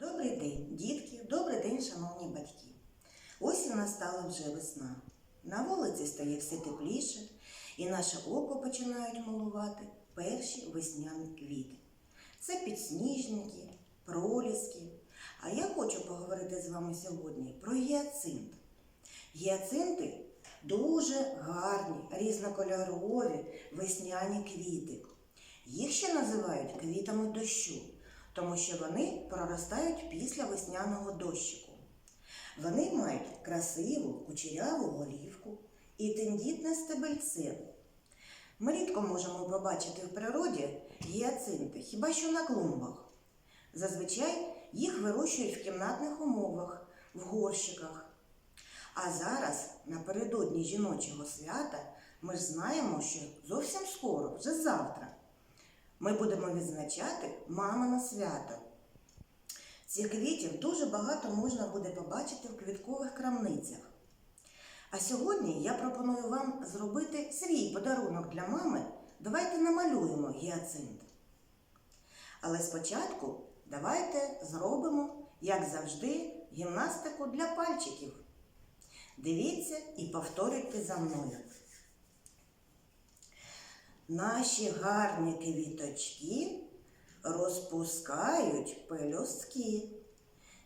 Добрий день, дітки, добрий день, шановні батьки. Ось і настала вже весна. На вулиці стає все тепліше, і наше око починають малувати перші весняні квіти. Це підсніжники, проліски. А я хочу поговорити з вами сьогодні про гіацинт. Гіацинти дуже гарні, різнокольорові весняні квіти. Їх ще називають квітами дощу, тому що вони проростають після весняного дощику. Вони мають красиву кучеряву голівку і тендітне стебельце. Ми рідко можемо побачити в природі гіацинти, хіба що на клумбах. Зазвичай їх вирощують в кімнатних умовах, в горщиках. А зараз, напередодні жіночого свята, ми ж знаємо, що зовсім скоро, вже завтра, ми будемо відзначати мамине свято. Цих квітів дуже багато можна буде побачити в квіткових крамницях. А сьогодні я пропоную вам зробити свій подарунок для мами. Давайте намалюємо гіацинт. Але спочатку давайте зробимо, як завжди, гімнастику для пальчиків. Дивіться і повторюйте за мною. Наші гарні квіточки розпускають пелюстки.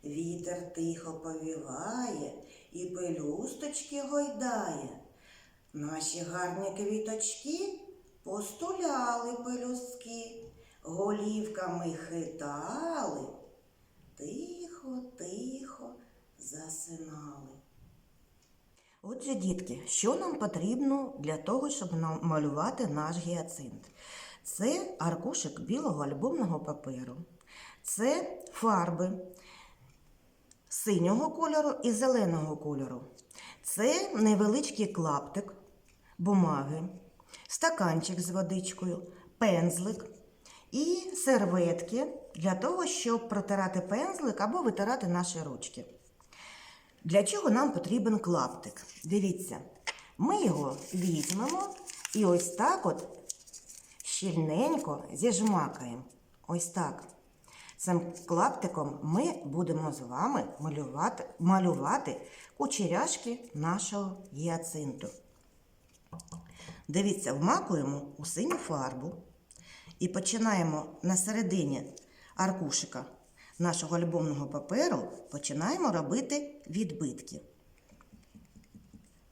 Вітер тихо повіває і пелюсточки гойдає. Наші гарні квіточки постуляли пелюстки, голівками хитали, тихо, тихо засинали. Отже, дітки, що нам потрібно для того, щоб намалювати наш гіацинт? Це аркушик білого альбомного паперу, це фарби синього кольору і зеленого кольору. Це невеличкий клаптик бумаги, стаканчик з водичкою, пензлик і серветки для того, щоб протирати пензлик або витирати наші ручки. Для чого нам потрібен клаптик? Дивіться, ми його візьмемо і ось так от щільненько зіжмакаємо. Ось так. Цим клаптиком ми будемо з вами малювати, малювати кучеряшки нашого гіацинту. Дивіться, вмакуємо у синю фарбу і починаємо на середині аркушика нашого альбомного паперу починаємо робити відбитки.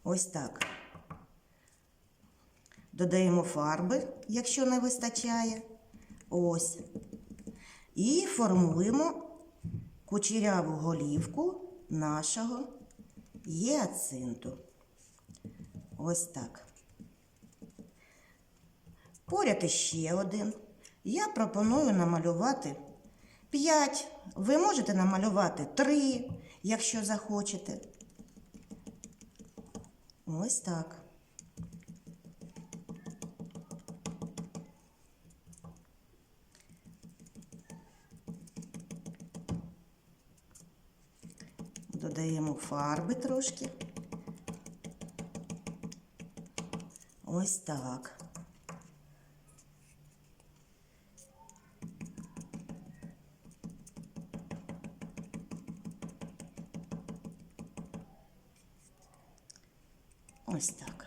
Ось так. Додаємо фарби, якщо не вистачає. Ось. І формуємо кучеряву голівку нашого гіацинту. Ось так. Поряд іще один. Я пропоную намалювати 5. Ви можете намалювати 3, якщо захочете. Ось так. Додаємо фарби трошки. Ось так. Ось так.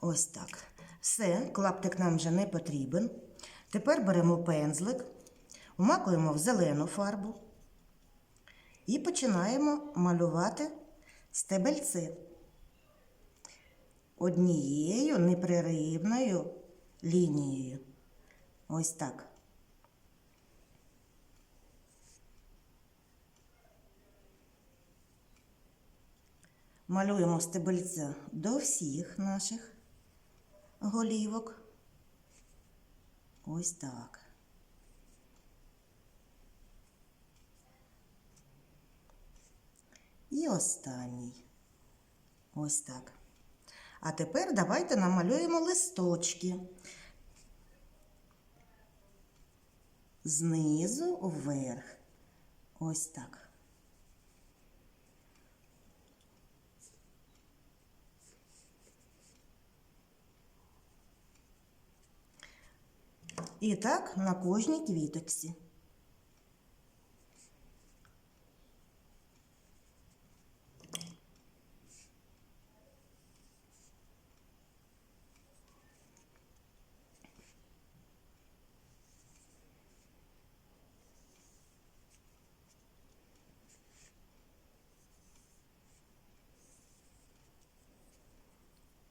Ось так. Все, клаптик нам вже не потрібен. Тепер беремо пензлик, вмакуємо в зелену фарбу і починаємо малювати стебельце однією непреривною лінією. Ось так. Малюємо стебельця до всіх наших голівок. Ось так. І останній. Ось так. А тепер давайте намалюємо листочки. знизу вверх. Ось так. І так на кожній квіточці.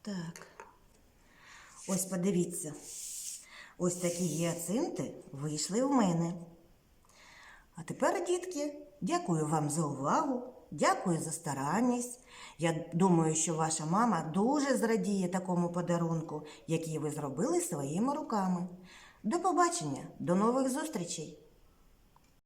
Так. Ось подивіться. Ось такі гіацинти вийшли в мене. А тепер, дітки, дякую вам за увагу, дякую за старанність. Я думаю, що ваша мама дуже зрадіє такому подарунку, який ви зробили своїми руками. До побачення, до нових зустрічей!